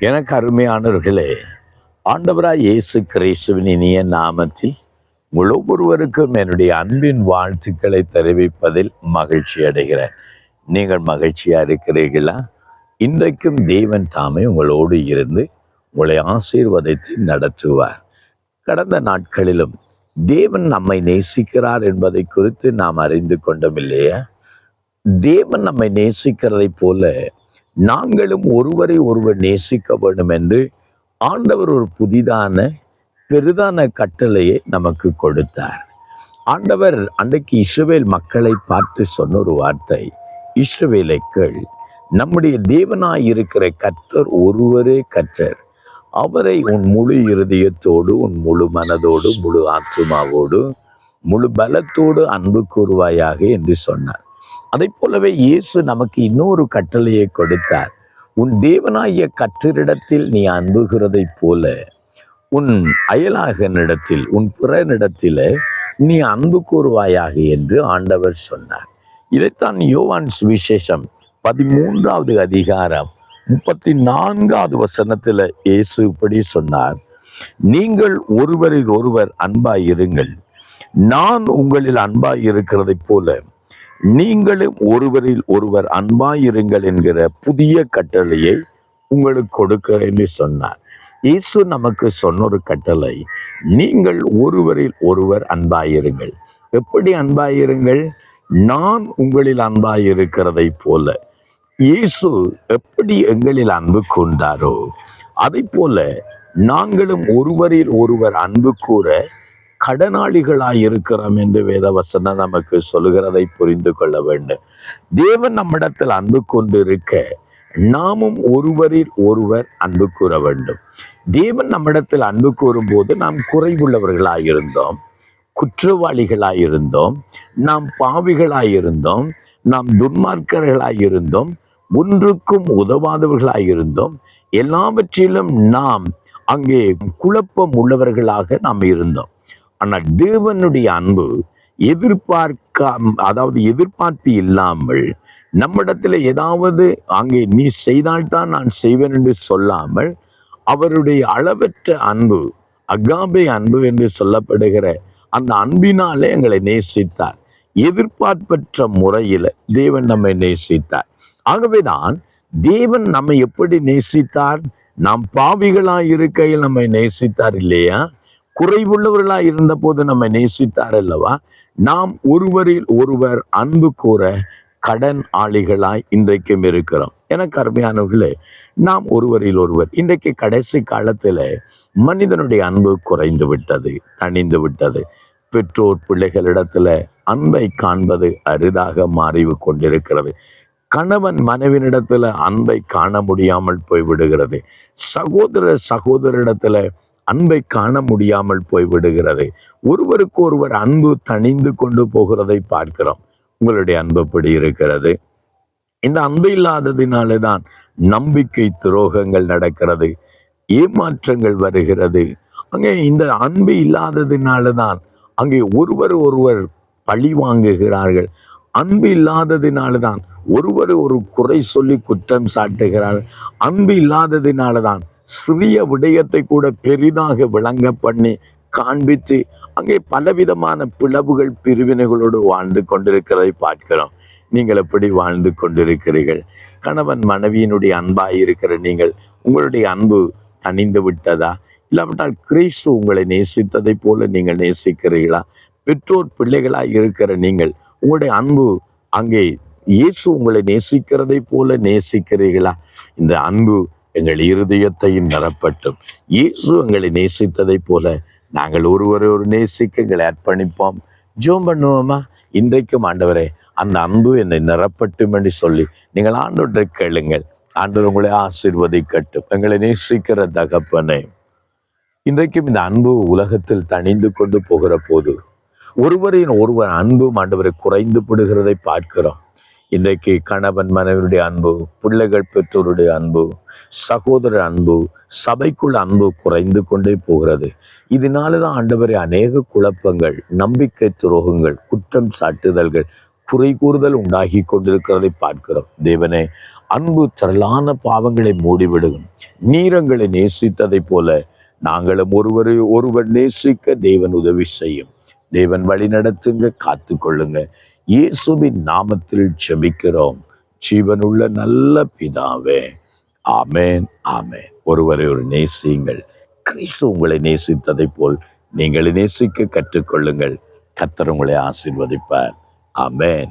எனக்கு அருமையானவர்களே ஆண்டவராய் இயேசு கிறிஸ்துவின் இனிய நாமத்தில் உங்கள் ஒவ்வொருவருக்கும் என்னுடைய அன்பின் வாழ்த்துக்களை தெரிவிப்பதில் மகிழ்ச்சி அடைகிறேன். நீங்கள் மகிழ்ச்சியா இருக்கிறீர்களா? இன்றைக்கும் தேவன் தாமே உங்களோடு இருந்து உங்களை ஆசீர்வதித்து நடத்துவார். கடந்த நாட்களிலும் தேவன் நம்மை நேசிக்கிறார் என்பதை குறித்து நாம் அறிந்து கொண்டோம் இல்லையா? தேவன் நம்மை நேசிக்கிறதை போல நாங்களும் ஒருவரை ஒருவர் நேசிக்க வேண்டும் என்று ஆண்டவர் ஒரு புதிதான பெரிதான கட்டளையை நமக்கு கொடுத்தார். ஆண்டவர் அன்றைக்கு இஸ்ரவேல் மக்களை பார்த்து சொன்ன ஒரு வார்த்தை இஸ்ரவேலை கேள். நம்முடைய தேவனாய் இருக்கிற கத்தர் ஒருவரே கற்றர் அவரை உன் முழு இருதயத்தோடு உன் முழு மனதோடு முழு ஆத்துமாவோடு முழு பலத்தோடு அன்பு கூறுவாயாக என்று சொன்னார். அதை போலவே இயேசு நமக்கு இன்னொரு கட்டளையை கொடுத்தார். உன் தேவனாகிய கற்றரிடத்தில் நீ அன்புகிறதைப் போல உன் அயலாகனிடத்தில் உன் பிறனிடத்தில் நீ அன்பு கூறுவாயாக என்று ஆண்டவர் சொன்னார். இதைத்தான் யோவான் சுவிசேஷம் பதிமூன்றாவது அதிகாரம் முப்பத்தி நான்காவது வசனத்துல இயேசு இப்படி சொன்னார். நீங்கள் ஒருவரில் ஒருவர் அன்பாயிருங்கள். நான் உங்களில் அன்பாய் இருக்கிறதைப் போல நீங்களும் ஒருவரில் ஒருவர் அன்பாயிருங்கள் என்கிற புதிய கட்டளையை உங்களுக்கு கொடுக்கிறேன்னு சொன்னார். இயேசு நமக்கு சொன்ன ஒரு கட்டளை நீங்கள் ஒருவரில் ஒருவர் அன்பாயிருங்கள். எப்படி அன்பாயிருங்கள்? நான் உங்களில் அன்பாயிருக்கிறதை போல. இயேசு எப்படி எங்களில் அன்பு கொண்டாரோ அதை போல நாங்களும் ஒருவரில் ஒருவர் அன்பு கூற கடனாளிகளாய் இருக்கிறோம் என்று வேதவசனம் நமக்கு சொல்லுகிறதை புரிந்து கொள்ள வேண்டும். தேவன் நம்மிடத்தில் அன்பு கொண்டிருக்க நாமும் ஒருவரில் ஒருவர் அன்பு கூற வேண்டும். தேவன் நம்மிடத்தில் அன்பு கூறும்போது நாம் குறைவுள்ளவர்களாயிருந்தோம் குற்றவாளிகளாயிருந்தோம் நாம் பாவிகளாயிருந்தோம் நாம் துன்மார்க்கர்களாயிருந்தோம் ஒன்றுக்கும் உதவாதவர்களாயிருந்தோம். எல்லாவற்றிலும் நாம் அங்கே குழப்பம் உள்ளவர்களாக நாம் இருந்தோம். ஆனால் தேவனுடைய அன்பு எதிர்பார்க்க அதாவது எதிர்பார்ப்பு இல்லாமல் நம்மிடத்துல ஏதாவது அங்கே நீ செய்தால்தான் நான் செய்வேன் என்று சொல்லாமல் அவருடைய அளவற்ற அன்பு அகாபே அன்பு என்று சொல்லப்படுகிற அந்த அன்பினாலே எங்களை நேசித்தார். எதிர்பார்ப்பற்ற முறையில் தேவன் நம்மை நேசித்தார். ஆகவேதான் தேவன் நம்மை எப்படி நேசித்தார்? நாம் பாவிகளாய் இருக்கையில் நம்மை நேசித்தார் இல்லையா? குறைவுள்ளவர்களாக இருந்த போது நம்மை நேசித்தார் அல்லவா? நாம் ஒருவரில் ஒருவர் அன்பு கூற கடன் ஆளிகளாய் இன்றைக்கும் இருக்கிறோம். எனக்கு அருமையானவர்களே நாம் ஒருவரில் ஒருவர் இன்றைக்கு கடைசி காலத்தில் மனிதனுடைய அன்பு குறைந்து விட்டது தணிந்து விட்டது. பெற்றோர் பிள்ளைகளிடத்துல அன்பை காண்பது அரிதாக மாறி கொண்டிருக்கிறது. கணவன் மனைவினிடத்துல அன்பை காண முடியாமல் போய்விடுகிறது. சகோதர சகோதரிடத்துல அன்பை காண முடியாமல் போய்விடுகிறது. ஒருவருக்கு ஒருவர் அன்பு தணிந்து கொண்டு போகிறதை பார்க்கிறோம். உங்களுடைய அன்பு எப்படி இருக்கிறது? இந்த அன்பு இல்லாததினாலே தான் நம்பிக்கை துரோகங்கள் நடக்கிறது ஏமாற்றங்கள் வருகிறது. அங்கே இந்த அன்பு இல்லாததினால தான் அங்கே ஒருவர் ஒருவர் பழி வாங்குகிறார்கள். அன்பு இல்லாததினால தான் ஒருவர் ஒரு குறை சொல்லி குற்றம் சாட்டுகிறார்கள் அன்பு இல்லாததினால தான் சிறிய விடயத்தை கூட பெரிதாக விளங்க பண்ணி காண்பித்து அங்கே பலவிதமான பிளவுகள் பிரிவினைகளோடு வாழ்ந்து கொண்டிருக்கிறதை பார்க்கிறோம். நீங்கள் எப்படி வாழ்ந்து கொண்டிருக்கிறீர்கள்? கணவன் மனைவியினுடைய அன்பாக இருக்கிற நீங்கள் உங்களுடைய அன்பு தணிந்து விட்டதா? இல்லாவிட்டால் கிறிஸ்து உங்களை நேசித்ததை போல நீங்கள் நேசிக்கிறீர்களா? பெற்றோர் பிள்ளைகளாக இருக்கிற நீங்கள் உங்களுடைய அன்பு அங்கே இயேசு உங்களை நேசிக்கிறதை போல நேசிக்கிறீர்களா? இந்த அன்பு எங்கள் இருதயத்தையும் நிரப்பட்டும் இயேசு எங்களை நேசித்ததை போல நாங்கள் ஒருவரை ஒரு நேசிக்க எங்களை அர்ப்பணிப்போம். ஜோம் பண்ணுவோமா இன்றைக்கும் ஆண்டவரே அந்த அன்பு என்னை நிரப்பட்டும் என்று சொல்லி நீங்கள் ஆண்டவற்றை கேளுங்கள். ஆண்டவர் உங்களை ஆசிர்வதிக்கட்டும். எங்களை நேசிக்கிற தகப்பனே. இன்றைக்கும் இந்த அன்பு உலகத்தில் தணிந்து கொண்டு போகிற போது ஒருவரின் ஒருவர் அன்பும் ஆண்டவரை குறைந்து விடுகிறதை பார்க்கிறோம். இன்றைக்கு கணவன் மனைவியுடைய அன்பு பிள்ளைகள் பெற்றோருடைய அன்பு சகோதர அன்பு சபைக்குள் அன்பு குறைந்து கொண்டே போகிறது. இதனால தான் ஆண்டவரை அநேக குழப்பங்கள் நம்பிக்கை துரோகங்கள் குற்றம் சாட்டுதல்கள் குறை கூறுதல் உண்டாகி கொண்டிருக்கிறதை பார்க்கிறோம். தேவனே அன்பு திரளான பாவங்களை மூடிவிடுகும் நீரங்களை நேசித்ததை போல நாங்களும் ஒருவரை ஒருவர் நேசிக்க தேவன் உதவி செய்யும். தேவன் வழி நடத்துங்க காத்து கொள்ளுங்க இயேசுவின் நாமத்தில் ஜெபிக்கிறோம். ஜீவனுள்ள நல்ல பிதாவே. ஆமேன் ஆமேன். ஒருவரை ஒரு நேசியுங்கள். கிறிஸ்து உங்களை நேசித்ததை போல் நீங்கள் நேசிக்க கற்றுக்கொள்ளுங்கள். கத்தர் உங்களை ஆசிர்வதிப்பார். ஆமேன்.